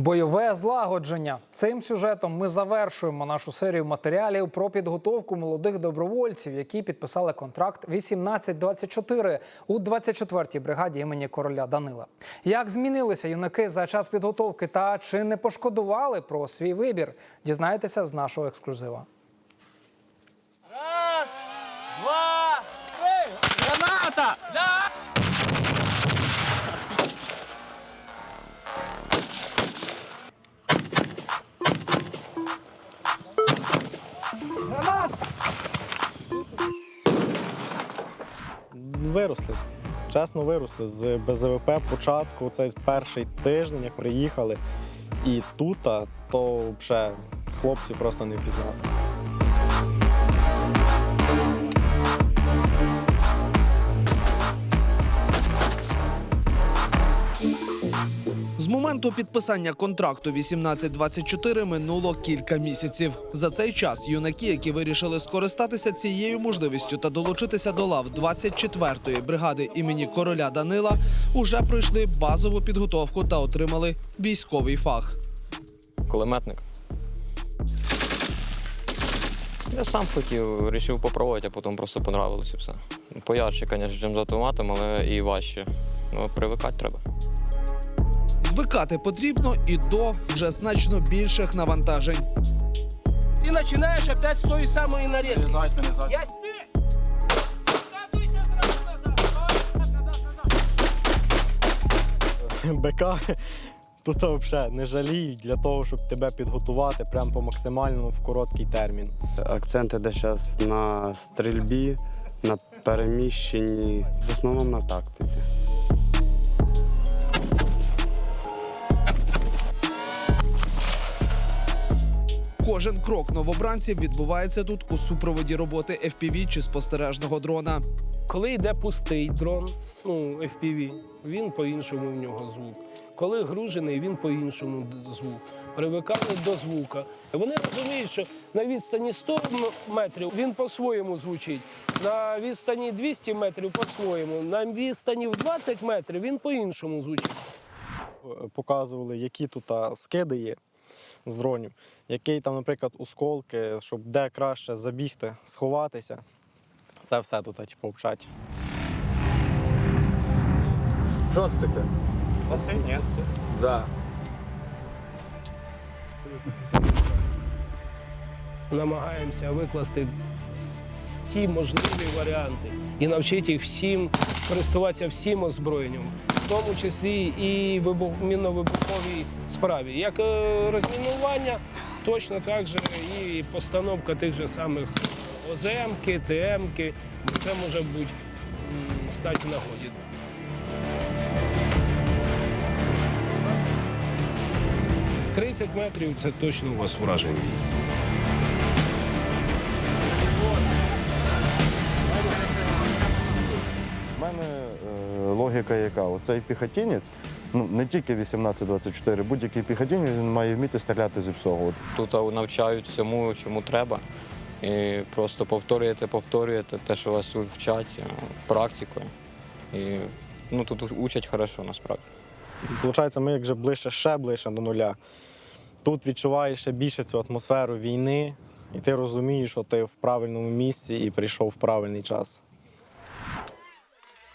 Бойове злагодження. Цим сюжетом ми завершуємо нашу серію матеріалів про підготовку молодих добровольців, які підписали контракт 1824 у 24-й бригаді імені короля Данила. Як змінилися юнаки за час підготовки та чи не пошкодували про свій вибір? Дізнаєтеся з нашого ексклюзива. Раз, два, три! Граната! Да! Чесно виросли. З БЗВП початку, цей перший тиждень, як приїхали. І тут, то вже хлопці просто не впізнати. Моменту підписання контракту 1824 минуло кілька місяців. За цей час юнаки, які вирішили скористатися цією можливістю та долучитися до лав 24-ї бригади імені короля Данила, уже пройшли базову підготовку та отримали військовий фах. кулеметник. Я сам хотів, вирішив попробувати, а потім просто понравилося все. Поярче, звісно, ніж з автоматом, але і важче. Ну, привикати треба. Звикати потрібно і до вже значно більших навантажень. Ты начинаешь опять с той самой нарезки. Я спи! Скатывайся сразу назад. Назад, назад. Тут взагалі не жаліють для того, щоб тебе підготувати прямо по максимальному в короткий термін. Акцент іде зараз на стрільбі, на переміщенні, в основному на тактиці. Кожен крок новобранців відбувається тут у супроводі роботи FPV чи спостережного дрона. Коли йде пустий дрон, ну FPV, він по-іншому в нього звук. Коли гружений, він по-іншому звук. Привикали до звука. Вони розуміють, що на відстані 100 метрів він по-своєму звучить, на відстані 200 метрів по-своєму, на відстані в 20 метрів він по-іншому звучить. Показували, які тут а, скиди є з дронів, який там, наприклад, осколки, щоб де краще забігти, сховатися. Це все тут, типу, вчать. Намагаємося викласти всі можливі варіанти і навчити їх всім користуватися всім озброєнням, в тому числі і вибух- мінно-вибуховій справі. Як е, розмінування, точно так же і постановка тих же самих ОЗМки, ТМки. Це може бути стати нагоді. «30 метрів це точно у вас враження. Логіка яка? Оцей піхотінець, ну не тільки 18-24, будь-який піхотінець він має вміти стріляти зі всього. Тут навчають всьому, чому треба. І просто повторюєте, повторюєте те, що вас вчать е, практикою. І ну, тут учать хорошо насправді. Получається, ми як вже ближче, ще ближче до нуля. Тут відчуваєш ще більше цю атмосферу війни, і ти розумієш, що ти в правильному місці і прийшов в правильний час.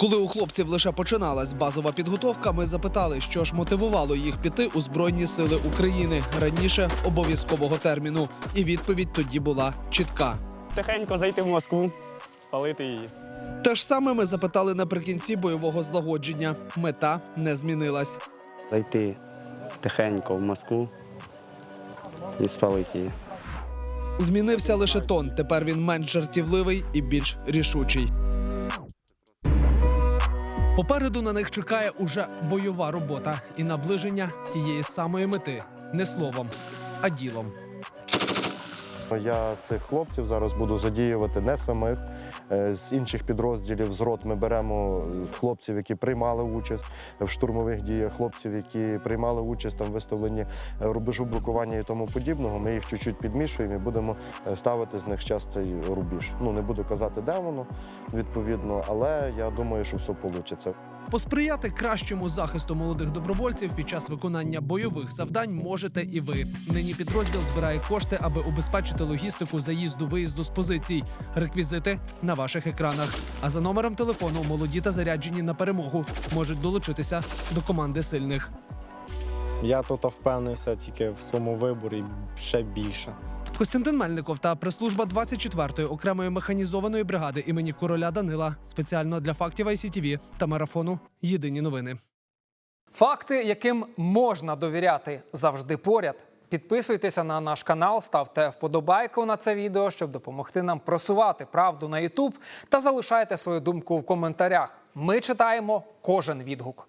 Коли у хлопців лише починалась базова підготовка, ми запитали, що ж мотивувало їх піти у Збройні Сили України раніше обов'язкового терміну. І відповідь тоді була чітка. Тихенько зайти в Москву, спалити її. Те ж саме ми запитали наприкінці бойового злагодження. Мета не змінилась. Зайти тихенько в Москву і спалити її. Змінився лише тон. Тепер він менш жартівливий і більш рішучий. Попереду на них чекає уже бойова робота і наближення тієї самої мети не словом, а ділом. Я цих хлопців зараз буду задіювати не самих. Е, З інших підрозділів з рот ми беремо хлопців, які приймали участь в штурмових діях, хлопців, які приймали участь там в виставленні е, рубежу блокування і тому подібного. Ми їх чуть-чуть підмішуємо і будемо е, ставити з них час цей рубіж. Ну не буду казати, де воно відповідно, але я думаю, що все вийде. Посприяти кращому захисту молодих добровольців під час виконання бойових завдань можете і ви. Нині підрозділ збирає кошти, аби убезпечити логістику заїзду виїзду з позицій. Реквізити на ваших екранах. А за номером телефону молоді та заряджені на перемогу можуть долучитися до команди сильних. Я тут впевнився тільки в своєму виборі ще більше. Костянтин Мельников та прес-служба 24-ї окремої механізованої бригади імені короля Данила спеціально для фактів ICTV та марафону Єдині новини. Факти, яким можна довіряти, завжди поряд. Підписуйтеся на наш канал, ставте вподобайку на це відео, щоб допомогти нам просувати правду на YouTube та залишайте свою думку в коментарях. Ми читаємо кожен відгук.